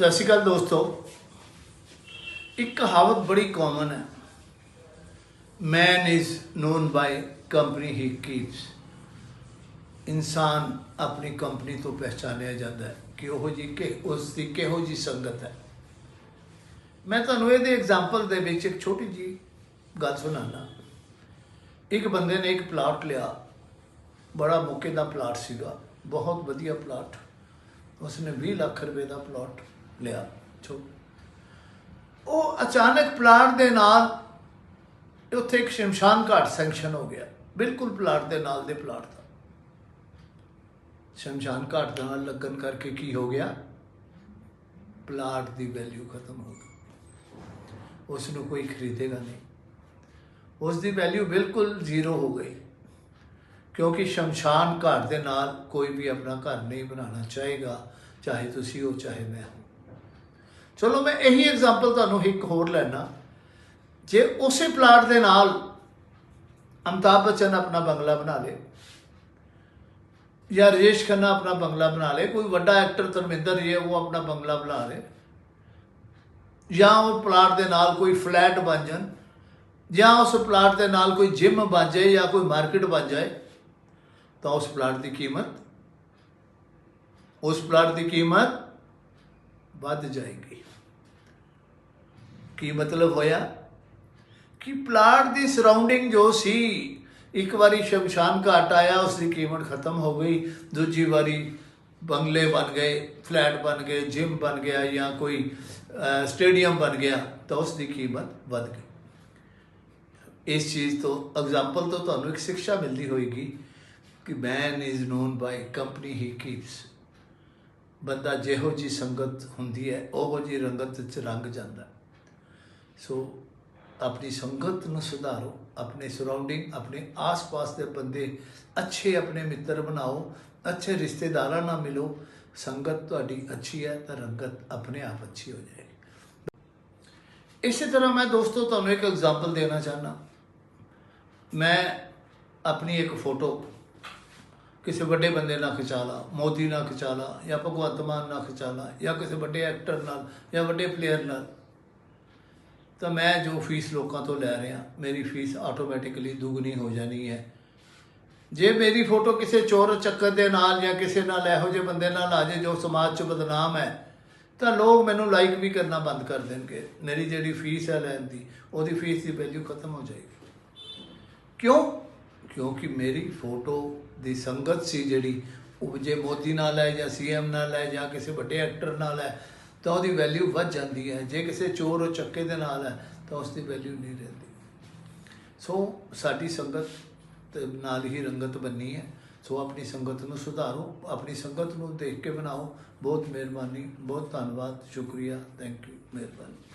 ਸਤਿ ਸ਼੍ਰੀ ਅਕਾਲ ਦੋਸਤੋ। ਇੱਕ ਕਹਾਵਤ ਬੜੀ ਕਾਮਨ ਹੈ। Man is known by company he keeps ਇਨਸਾਨ ਆਪਣੀ ਕੰਪਨੀ ਤੋਂ ਪਹਿਚਾਨਿਆ ਜਾਂਦਾ ਹੈ ਕਿ ਉਹ ਜੀ ਕਿ ਉਸ ਦੀ ਕਿਹੋ ਜੀ ਸੰਗਤ ਹੈ। ਮੈਂ ਤੁਹਾਨੂੰ ਇਹਦੇ ਐਗਜ਼ਾਮਪਲ ਦੇ ਵਿੱਚ ਇੱਕ ਛੋਟੀ ਜੀ ਗੱਲ ਸੁਣਾਉਣਾ ਇੱਕ ਬੰਦੇ ਨੇ ਇੱਕ ਪਲਾਟ ਲਿਆ। ਬੜਾ ਮੌਕੇ ਦਾ ਪਲਾਟ ਸੀਗਾ। ਬਹੁਤ ਵਧੀਆ ਪਲਾਟ ਉਸਨੇ 20 ਲੱਖ ਰੁਪਏ ਦਾ ਪਲਾਟ ਲਿਆ ਛੋ ਉਹ ਅਚਾਨਕ ਪਲਾਟ ਦੇ ਨਾਲ ਉੱਥੇ ਇੱਕ ਸ਼ਮਸ਼ਾਨ ਘਾਟ ਸੈਂਕਸ਼ਨ ਹੋ ਗਿਆ। ਬਿਲਕੁਲ ਪਲਾਟ ਦੇ ਨਾਲ ਦੇ ਪਲਾਟ ਦਾ। ਸ਼ਮਸ਼ਾਨ ਘਾਟ ਦੇ ਨਾਲ ਲੱਗਣ ਕਰਕੇ ਕੀ ਹੋ ਗਿਆ? ਪਲਾਟ ਦੀ ਵੈਲਿਊ ਖਤਮ ਹੋ ਗਈ। ਉਸ ਨੂੰ ਕੋਈ ਖਰੀਦੇਗਾ ਨਹੀਂ। ਉਸ ਦੀ ਵੈਲਿਊ ਬਿਲਕੁਲ ਜ਼ੀਰੋ ਹੋ ਗਈ। ਕਿਉਂਕਿ ਸ਼ਮਸ਼ਾਨ ਘਾਟ ਦੇ ਨਾਲ ਕੋਈ ਵੀ ਆਪਣਾ ਘਰ ਨਹੀਂ ਬਣਾਉਣਾ ਚਾਹੇਗਾ, ਚਾਹੇ ਤੁਸੀਂ ਹੋ, ਚਾਹੇ ਮੈਂ ਚਲੋ ਮੈਂ ਇਹੀ ਐਗਜ਼ਾਮਪਲ ਤੁਹਾਨੂੰ ਇੱਕ ਹੋਰ ਲੈਣਾ ਜੇ ਉਸੇ ਪਲਾਟ ਦੇ ਨਾਲ ਅਮਤਾਬ ਬੱਚਨ ਆਪਣਾ ਬੰਗਲਾ ਬਣਾ ਲੇ, ਜਾਂ ਰਜੇਸ਼ ਖੰਨਾ ਆਪਣਾ ਬੰਗਲਾ ਬਣਾ ਲੇ, ਕੋਈ ਵੱਡਾ ਐਕਟਰ ਧਰਮਿੰਦਰ ਜੀ ਉਹ ਆਪਣਾ ਬੰਗਲਾ ਬਣਾ ਲੇ, ਜਾਂ ਉਹ ਪਲਾਟ ਦੇ ਨਾਲ ਕੋਈ ਫਲੈਟ ਬਣ ਜਾਣ, ਜਾਂ ਉਸ ਪਲਾਟ ਦੇ ਨਾਲ ਕੋਈ ਜਿਮ ਬਣ ਜਾਏ ਜਾਂ ਕੋਈ ਮਾਰਕੀਟ ਬਣ ਜਾਏ, ਤਾਂ ਉਸ ਪਲਾਟ ਦੀ ਕੀਮਤ, ਉਸ ਪਲਾਟ ਦੀ ਕੀਮਤ ਵੱਧ ਜਾਏਗੀ। ਕੀ ਮਤਲਬ ਹੋਇਆ? ਕਿ ਪਲਾਟ ਦੀ ਸਰਾਊਂਡਿੰਗ ਜੋ ਸੀ, ਇੱਕ ਵਾਰੀ ਸ਼ਮਸ਼ਾਨ ਘਾਟ ਆਇਆ ਉਸ ਦੀ ਕੀਮਤ ਖਤਮ ਹੋ ਗਈ, ਦੂਜੀ ਵਾਰੀ ਬੰਗਲੇ ਬਣ ਗਏ, ਫਲੈਟ ਬਣ ਗਏ ਜਿਮ ਬਣ ਗਿਆ ਜਾਂ ਕੋਈ ਸਟੇਡੀਅਮ ਬਣ ਗਿਆ, ਤਾਂ ਉਸ ਦੀ ਕੀਮਤ ਵੱਧ ਗਈ। ਇਸ ਚੀਜ਼ ਤੋਂ ਐਗਜ਼ਾਮਪਲ ਤੋਂ ਤੁਹਾਨੂੰ ਇੱਕ ਸਿੱਖਿਆ ਮਿਲਦੀ ਹੋਏਗੀ ਕਿ man is known by company he keeps ਬੰਦਾ ਜਿਹੋ ਜੀ ਸੰਗਤ ਹੁੰਦੀ ਹੈ, ਉਹੋ ਜੀ ਰੰਗਤ ਚ ਰੰਗ ਜਾਂਦਾ ਸੋ ਆਪਣੀ ਸੰਗਤ ਨੂੰ ਸੁਧਾਰੋ, ਆਪਣੇ ਸਰਾਊਂਡਿੰਗ ਆਪਣੇ ਆਸ-ਪਾਸ ਦੇ ਬੰਦੇ ਅੱਛੇ ਆਪਣੇ ਮਿੱਤਰ ਬਣਾਓ, ਅੱਛੇ ਰਿਸ਼ਤੇਦਾਰਾਂ ਨਾਲ ਮਿਲੋ। ਸੰਗਤ ਤੁਹਾਡੀ ਅੱਛੀ ਹੈ ਤਾਂ ਰੰਗਤ ਆਪਣੇ ਆਪ ਅੱਛੀ ਹੋ ਜਾਏਗੀ। ਇਸੇ ਤਰ੍ਹਾਂ ਮੈਂ ਦੋਸਤੋ ਤੁਹਾਨੂੰ ਇੱਕ ਐਗਜ਼ਾਮਪਲ ਦੇਣਾ ਚਾਹਨਾ ਮੈਂ ਆਪਣੀ ਇੱਕ ਫੋਟੋ ਕਿਸੇ ਵੱਡੇ ਬੰਦੇ ਨਾਲ ਖਿਚਾ ਲਾ, ਮੋਦੀ ਨਾਲ ਖਿਚਾ ਲਾ, ਜਾਂ ਭਗਵੰਤ ਮਾਨ ਨਾਲ ਖਿਚਾ ਲਾ, ਜਾਂ ਕਿਸੇ ਵੱਡੇ ਐਕਟਰ ਨਾਲ, ਜਾਂ ਵੱਡੇ ਪਲੇਅਰ ਨਾਲ। ਤਾਂ ਮੈਂ ਜੋ ਫੀਸ ਲੋਕਾਂ ਤੋਂ ਲੈ ਰਿਹਾ, ਮੇਰੀ ਫੀਸ ਆਟੋਮੈਟਿਕਲੀ ਦੁੱਗਣੀ ਹੋ ਜਾਣੀ ਹੈ। ਜੇ ਮੇਰੀ ਫੋਟੋ ਕਿਸੇ ਚੋਰ ਚੱਕਰ ਦੇ ਨਾਲ ਜਾਂ ਕਿਸੇ ਨਾਲ ਇਹੋ ਜਿਹੇ ਬੰਦੇ ਨਾਲ ਆ ਜੇ ਜੋ ਸਮਾਜ 'ਚ ਬਦਨਾਮ ਹੈ, ਤਾਂ ਲੋਕ ਮੈਨੂੰ ਲਾਈਕ ਵੀ ਕਰਨਾ ਬੰਦ ਕਰ ਦੇਣਗੇ। ਮੇਰੀ ਜਿਹੜੀ ਫੀਸ ਹੈ ਲੈਣ ਦੀ, ਉਹਦੀ ਫੀਸ ਦੀ ਵੈਲਿਊ ਖਤਮ ਹੋ ਜਾਏਗੀ। ਕਿਉਂ? ਕਿਉਂਕਿ ਮੇਰੀ ਫੋਟੋ ਦੀ ਸੰਗਤ ਸੀ ਜਿਹੜੀ, ਉਹ ਜੇ ਮੋਦੀ ਨਾਲ ਹੈ ਜਾਂ ਸੀਐਮ ਨਾਲ ਹੈ ਜਾਂ ਕਿਸੇ ਵੱਡੇ ਐਕਟਰ ਨਾਲ ਹੈ, ਤਾਂ ਉਹਦੀ ਵੈਲਿਊ ਵੱਧ ਜਾਂਦੀ ਹੈ। ਜੇ ਕਿਸੇ ਚੋਰ ਉਹ ਚੱਕੇ ਦੇ ਨਾਲ ਹੈ, ਤਾਂ ਉਸ ਦੀ ਵੈਲਿਊ ਨਹੀਂ ਰਹਿੰਦੀ। ਸੋ ਸਾਡੀ ਸੰਗਤ ਤੇ ਨਾਲ ਹੀ ਰੰਗਤ ਬੰਨੀ ਹੈ। ਸੋ ਆਪਣੀ ਸੰਗਤ ਨੂੰ ਸੁਧਾਰੋ, ਆਪਣੀ ਸੰਗਤ ਨੂੰ ਦੇਖ ਕੇ ਬਣਾਓ। ਬਹੁਤ ਮਿਹਰਬਾਨੀ, ਬਹੁਤ ਧੰਨਵਾਦ, ਸ਼ੁਕਰੀਆ ਥੈਂਕ ਯੂ ਮਿਹਰਬਾਨੀ।